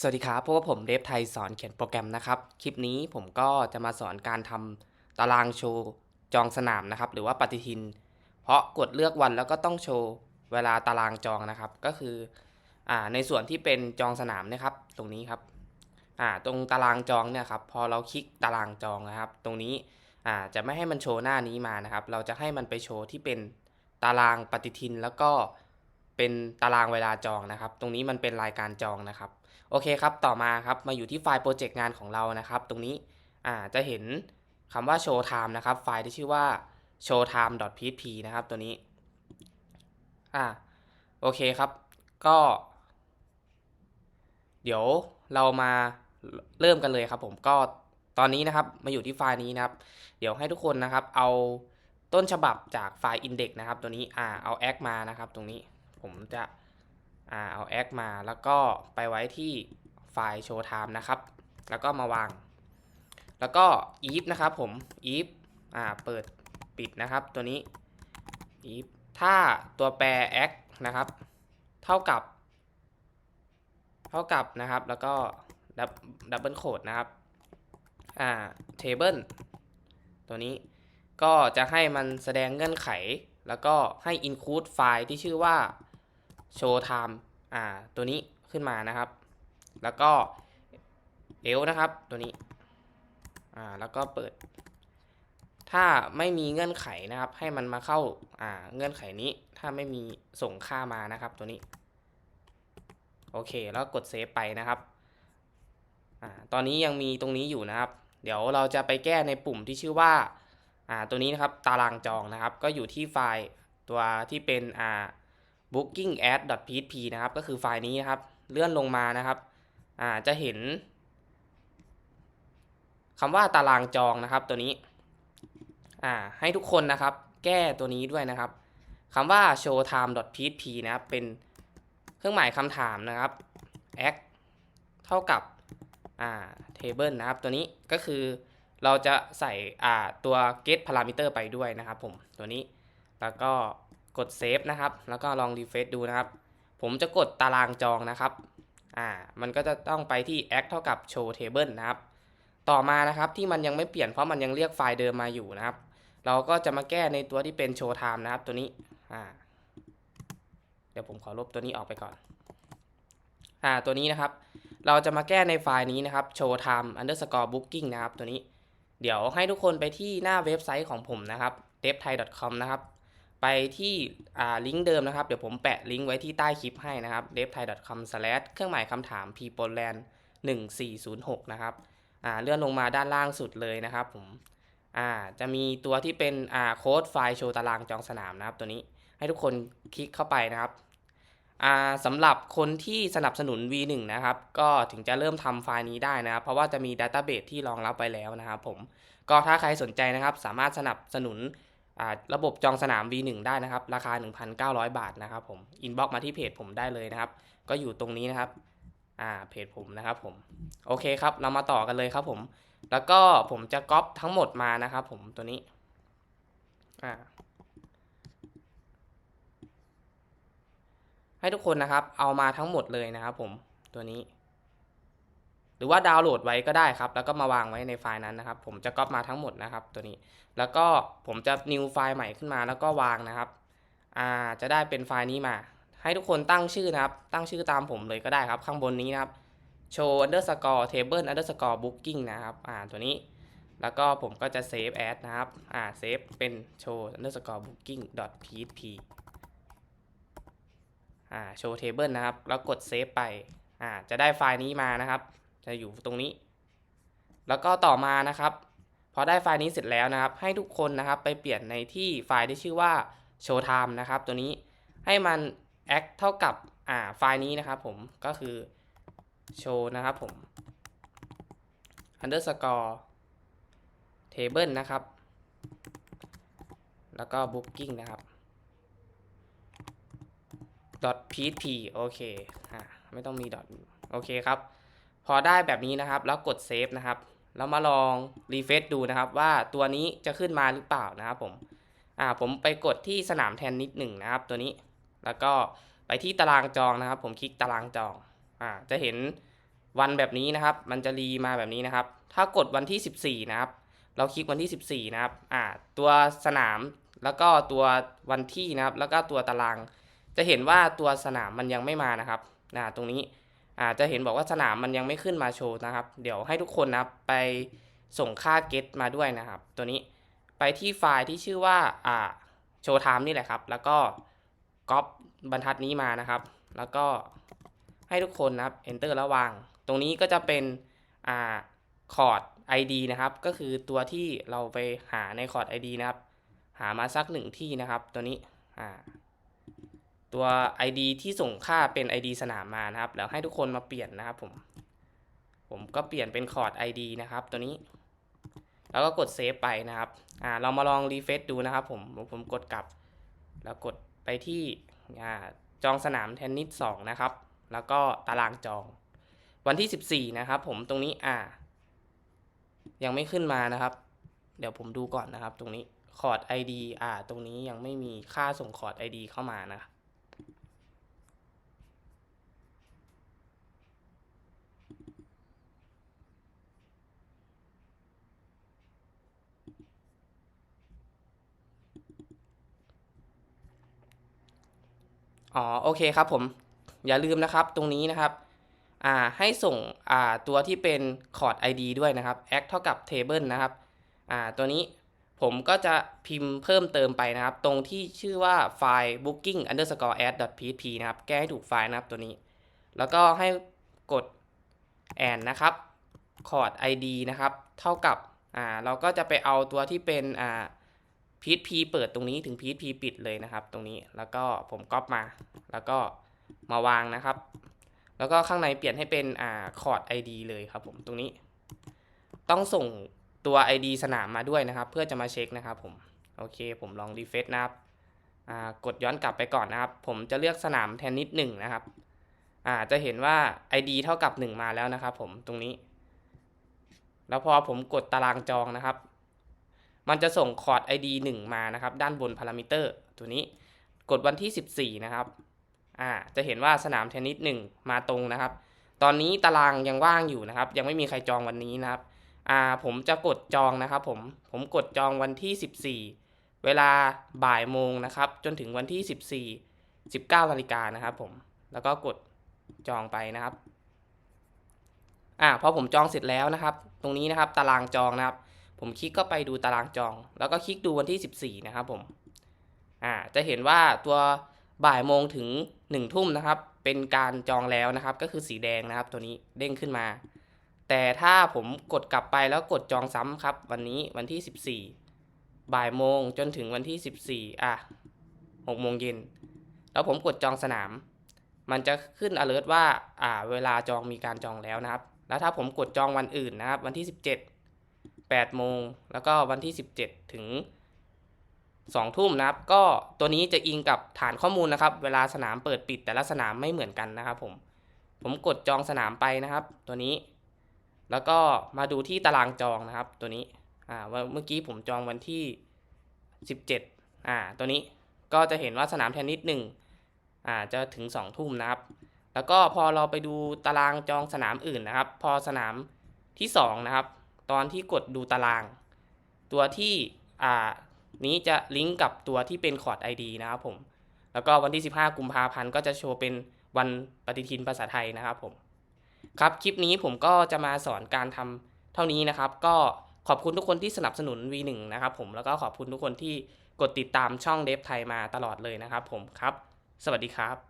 สวัสดีครับพวกบผมเดฟไทยสอนเขียนโปรแกรมนะครับ คลิปนี้ผมก็จะมาสอนการทำตารางโชว์จองสนามนะครับ หรือว่าปฏิทิน เพราะกดเลือกวันแล้วก็ต้องโชว์เวลาตารางจองนะครับ ก็คืออ่าในส่วนที่เป็นจองสนามนะครับ ตรงนี้ครับอ่าตรงตารางจองเนี่ยครับ พอเราคลิกตารางจองนะครับ ตรงนี้อ่าจะไม่ให้มันโชว์หน้านี้มานะครับ เราจะให้มันไปโชว์ที่เป็นตารางปฏิทินแล้วก็ เป็นตารางเวลาจองนะครับ ตรงนี้มันเป็นรายการจองนะครับ โอเคครับ ต่อมาครับ มาอยู่ที่ไฟล์โปรเจกต์งานของเรานะครับ ตรงนี้อ่าจะเห็นคำว่า show time นะครับ ไฟล์ที่ชื่อว่า show time.php นะครับ ตัวนี้ อ่า โอเคครับ ก็ เดี๋ยวเรามาเริ่มกันเลยครับผมก็ตอนนี้นะครับ มาอยู่ที่ไฟล์นี้นะครับ เดี๋ยวให้ทุกคนนะครับ เอาต้นฉบับจากไฟล์ index นะครับ ตัวนี้ อ่า เอา act มานะครับ ตรงนี้ ผมจะอเอา act มาแล้วก็ไปไว้ที่ไฟล์ show time นะครับ แล้วก็มาวาง แล้วก็ if นะครับผม if อ่าเปิดปิดนะครับตัวนี้ if ถ้าตัวแปร act นะครับ เท่ากับ เท่ากับนะครับ แล้วก็ดับเบิลโคดนะครับ อ่า table ตัวนี้ก็จะให้มันแสดงเงื่อนไข แล้วก็ให้ include ไฟล์ที่ชื่อว่า show time อ่าตัวนี้ขึ้นมานะครับ แล้วก็ else นะครับตัวนี้อ่าแล้วก็เปิด ถ้าไม่มีเงื่อนไขนะครับ ให้มันมาเข้าอ่าเงื่อนไขนี้ถ้าไม่มีส่งค่ามานะครับตัวนี้โอเคแล้วกดเซฟไปนะครับอ่าตอนนี้ยังมีตรงนี้อยู่นะครับ เดี๋ยวเราจะไปแก้ในปุ่มที่ชื่อว่าอ่าตัวนี้นะครับตารางจองนะครับ ก็อยู่ที่ไฟล์ตัวที่เป็นอ่า booking ad php นะครับ ก็คือไฟล์นี้นะครับ เลื่อนลงมานะครับอ่าจะเห็นคำว่าตารางจองนะครับตัวนี้อ่าให้ทุกคนนะครับ แก้ตัวนี้ด้วยนะครับคำว่า show time php นะครับ เป็นเครื่องหมายคำถามนะครับ act เท่ากับอ่า table นะครับ ตัวนี้ก็คือเราจะใส่อ่าตัว get parameter ไปด้วยนะครับผมตัวนี้แล้วก็ กด save นะครับ แล้วก็ลอง refresh ดูนะครับ ผมจะกดตารางจองนะครับ อ่า มันก็จะต้องไปที่ act เท่ากับ show table นะครับ ต่อมานะครับที่มันยังไม่เปลี่ยนเพราะมันยังเรียกไฟล์เดิมมาอยู่นะครับ เราก็จะมาแก้ในตัวที่เป็น show time นะครับตัวนี้ อ่า เดี๋ยวผมขอลบตัวนี้ออกไปก่อน อ่า ตัวนี้นะครับ เราจะมาแก้ในไฟล์นี้นะครับ show time underscore booking นะครับ ตัวนี้ เดี๋ยวให้ทุกคนไปที่หน้าเว็บไซต์ของผมนะครับ devthai.com นะครับ ไปที่ลิงก์เดิมนะครับ เดี๋ยวผมแปะลิงก์ไว้ที่ใต้คลิปให้นะครับ devthai.com slash เครื่องหมายคำถาม peopleland 1406 นะครับเลื่อนลงมาด้านล่างสุดเลยนะครับผมจะมีตัวที่เป็นโค้ดไฟล์โชว์ตารางจองสนามนะครับ ตัวนี้ให้ทุกคนคลิกเข้าไปนะครับสำหรับคนที่สนับสนุน V1 นะครับ ก็ถึงจะเริ่มทำไฟล์นี้ได้นะครับ เพราะว่าจะมีดัตต้าเบสที่รองรับไว้แล้วนะครับผม ก็ถ้าใครสนใจนะครับ สามารถสนับสนุน ระบบจองสนาม V1 ได้นะครับ ราคา 1,900 บาทนะครับผมอินบ็อกมาที่เพจผมได้เลยนะครับ ก็อยู่ตรงนี้นะครับอ่าเพจผมนะครับผมโอเคครับเรามาต่อกันเลยครับผม แล้วก็ผมจะก๊อปทั้งหมดมานะครับผมตัวนี้อ่าให้ทุกคนนะครับเอามาทั้งหมดเลยนะครับผมตัวนี้ หรือว่าดาวน์โหลดไว้ก็ได้ครับ แล้วก็มาวางไว้ในไฟล์นั้นนะครับ ผมจะก๊อปมาทั้งหมดนะครับตัวนี้ แล้วก็ผมจะ new ไฟล์ใหม่ขึ้นมาแล้วก็วางนะครับอ่าจะได้เป็นไฟล์นี้มา ให้ทุกคนตั้งชื่อนะครับ ตั้งชื่อตามผมเลยก็ได้ครับ ข้างบนนี้นะครับ show underscore table underscore booking นะครับอ่าตัวนี้ แล้วก็ผมก็จะ save as นะครับอ่า save เป็น show underscore booking dot php อ่า show table นะครับ แล้วกด save ไปอ่าจะได้ไฟล์นี้มานะครับ จะอยู่ตรงนี้ แล้วก็ต่อมานะครับ พอได้ไฟล์นี้เสร็จแล้วนะครับ ให้ทุกคนนะครับไปเปลี่ยนในที่ไฟล์ที่ชื่อว่า show time นะครับ ตัวนี้ให้มัน act เท่ากับอ่าไฟล์นี้นะครับผมก็คือ show นะครับผม underscore table นะครับ แล้วก็ booking นะครับ php โอเคอ่าไม่ต้องมี .o โอเคครับ พอได้แบบนี้นะครับ แล้วกด save นะครับแล้วมาลอง refresh ดูนะครับว่าตัวนี้จะขึ้นมาหรือเปล่านะครับผมอ่าผมไปกดที่สนามแทนนิดหนึ่งนะครับ ตัวนี้ แล้วก็ไปที่ตารางจองนะครับ ผมคลิกตารางจองอ่าจะเห็นวันแบบนี้นะครับ มันจะรีมาแบบนี้นะครับ ถ้ากดวันที่ 14 นะครับ เราคลิกวันที่ 14 นะครับอ่าตัวสนามแล้วก็ตัววันที่นะครับ แล้วก็ตัวตาราง จะเห็นว่าตัวสนามมันยังไม่มานะครับนะตรงนี้ อาจจะเห็นบอกว่าสนามมันยังไม่ขึ้นมาโชว์นะครับ เดี๋ยวให้ทุกคนนะไปส่งค่าเกตมาด้วยนะครับ ตัวนี้ไปที่ไฟล์ที่ชื่อว่าอ่าโชว์ไทม์นี่แหละครับ แล้วก็ก๊อปบรรทัดนี้มานะครับ แล้วก็ให้ทุกคนนะครับ enter แล้ววาง ตรงนี้ก็จะเป็นอ่าคอร์ด ID นะครับ ก็คือตัวที่เราไปหาในคอร์ด ID นะครับ หามาสักหนึ่งที่นะครับ ตัวนี้อ่า ตัว ID ที่ส่งค่าเป็น ID สนามมานะครับ แล้วให้ทุกคนมาเปลี่ยนนะครับผม ผมก็เปลี่ยนเป็นคอร์ด ID นะครับ ตัวนี้ แล้วก็กดเซฟไปนะครับอ่าเรามาลองรีเฟซดูนะครับผม ผมกดกลับ แล้วกดไปที่อ่าจองสนามเทนนิส2นะครับ แล้วก็ตารางจอง วันที่ 14 นะครับ ผมตรงนี้อ่า ยังไม่ขึ้นมานะครับ เดี๋ยวผมดูก่อนนะครับ ตรงนี้คอร์ด ID อ่า ตรงนี้ยังไม่มีค่าส่งคอร์ด ID เข้ามานะ อ๋อโอเคครับผมอย่าลืมนะครับตรงนี้นะครับอ่าให้ส่งอ่าตัวที่เป็นคอร์ด ID ด้วยนะครับ act เท่ากับ table นะครับอ่าตัวนี้ผมก็จะพิมพ์เพิ่มเติมไปนะครับ ตรงที่ชื่อว่าไฟล์ booking underscore add php นะครับ แก้ให้ถูกไฟล์นะครับตัวนี้ แล้วก็ให้กด and นะครับคอร์ด ID นะครับ เท่ากับอ่าเราก็จะไปเอาตัวที่เป็นอ่า php เปิดตรงนี้ถึง php ปิดเลยนะครับ ตรงนี้แล้วก็ผมก๊อปมา แล้วก็มาวางนะครับ แล้วก็ข้างในเปลี่ยนให้เป็นอ่าคอร์ด ID เลยครับผมตรงนี้ ต้องส่งตัว ID สนามมาด้วยนะครับ เพื่อจะมาเช็คนะครับผมโอเค ผมลองรีเฟซนะครับกดย้อนกลับไปก่อนนะครับ ผมจะเลือกสนามเทนนิสหนึ่งนะครับจะเห็นว่า ID เท่ากับ 1 มาแล้วนะครับผมตรงนี้ แล้วพอผมกดตารางจองนะครับ มันจะส่งคอร์ด ID 1 มานะครับ ด้านบนพารามิเตอร์ตัวนี้ กดวันที่ 14 นะครับ อ่า จะเห็นว่าสนามเทนนิส 1 มาตรงนะครับ ตอนนี้ตารางยังว่างอยู่นะครับ ยังไม่มีใครจองวันนี้นะครับ อ่า ผมจะกดจองนะครับผม ผมกดจองวันที่ 14 เวลาบ่ายโมงนะครับ จนถึงวันที่ 14 19นาฬิกานะครับผม แล้วก็กดจองไปนะครับ อ่า พอผมจองเสร็จแล้วนะครับ ตรงนี้นะครับ ตารางจองนะครับ ผมคลิกก็ไปดูตารางจอง แล้วก็คลิกดูวันที่ 14 นะครับผมอ่าจะเห็นว่าตัวบ่ายโมงถึง1ทุ่มนะครับ เป็นการจองแล้วนะครับ ก็คือสีแดงนะครับ ตัวนี้เด้งขึ้นมา แต่ถ้าผมกดกลับไปแล้วกดจองซ้ำครับ วันนี้วันที่ 14 บ่ายโมงจนถึงวันที่ 14 อะ6โมงเย็น แล้วผมกดจองสนาม มันจะขึ้น alert ว่าอ่า เวลาจองมีการจองแล้วนะครับ แล้วถ้าผมกดจองวันอื่นนะครับ วันที่ 17 8 โมง แล้วก็วันที่ 17 ถึง 2 ทุ่มนะครับ ก็ตัวนี้จะอิงกับฐานข้อมูลนะครับ เวลาสนามเปิดปิดแต่ละสนามไม่เหมือนกันนะครับผม ผมกดจองสนามไปนะครับ ตัวนี้ แล้วก็มาดูที่ตารางจองนะครับ ตัวนี้ อ่าเมื่อกี้ผมจองวันที่ 17 อ่า ตัวนี้ก็จะเห็นว่าสนามเทนนิสหนึ่งอ่าจะถึง 2 ทุ่มนะครับ แล้วก็พอเราไปดูตารางจองสนามอื่นนะครับ พอสนามที่ 2 นะครับ ตอนที่กดดูตาราง ตัวที่อ่านี้จะลิงก์กับตัวที่เป็นคอร์ด ID นะครับผม แล้วก็วันที่ 15 กุมภาพันธ์ก็จะโชว์เป็นวันปฏิทินภาษาไทยนะครับผม ครับ คลิปนี้ผมก็จะมาสอนการทำเท่านี้นะครับ ก็ขอบคุณทุกคนที่สนับสนุน V1 นะครับผม แล้วก็ขอบคุณทุกคนที่กดติดตามช่องเดฟไทยมาตลอดเลยนะครับผมครับ สวัสดีครับ